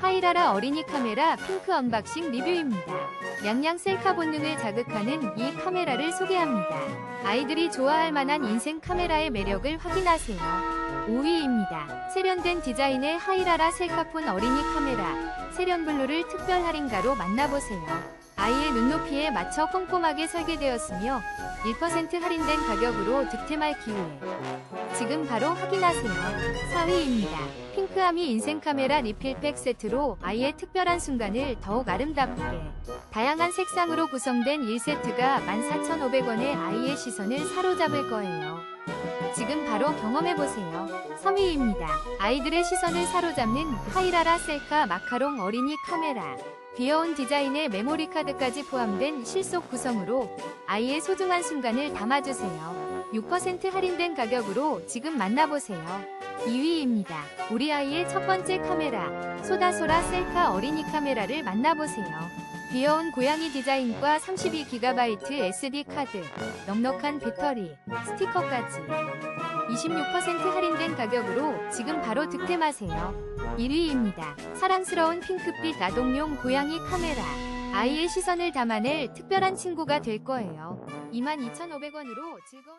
하이라라 어린이 카메라 핑크 언박싱 리뷰입니다. 양양 셀카 본능을 자극하는 이 카메라를 소개합니다. 아이들이 좋아할 만한 인생 카메라의 매력을 확인하세요. 5위입니다. 세련된 디자인의 하이라라 셀카폰 어린이 카메라 세련블루를 특별 할인가로 만나보세요. 아이의 눈높이에 맞춰 꼼꼼하게 설계되었으며 1% 할인된 가격으로 득템할 기회. 지금 바로 확인하세요. 4위입니다. 핑크아미 인생 카메라 리필팩 세트로 아이의 특별한 순간을 더욱 아름답게. 다양한 색상으로 구성된 1세트가 14,500원에 아이의 시선을 사로잡을 거예요. 지금 바로 경험해보세요. 3위입니다. 아이들의 시선을 사로잡는 하이라라 셀카 마카롱 어린이 카메라. 귀여운 디자인의 메모리 카드까지 포함된 실속 구성으로 아이의 소중한 순간을 담아주세요. 6% 할인된 가격으로 지금 만나보세요. 2위입니다. 우리 아이의 첫 번째 카메라, 소다소라 셀카 어린이 카메라를 만나보세요. 귀여운 고양이 디자인과 32GB SD 카드, 넉넉한 배터리, 스티커까지 26% 할인된 가격으로 지금 바로 득템하세요. 1위입니다. 사랑스러운 핑크빛 아동용 고양이 카메라. 아이의 시선을 담아낼 특별한 친구가 될 거예요. 22,500원으로 즐거운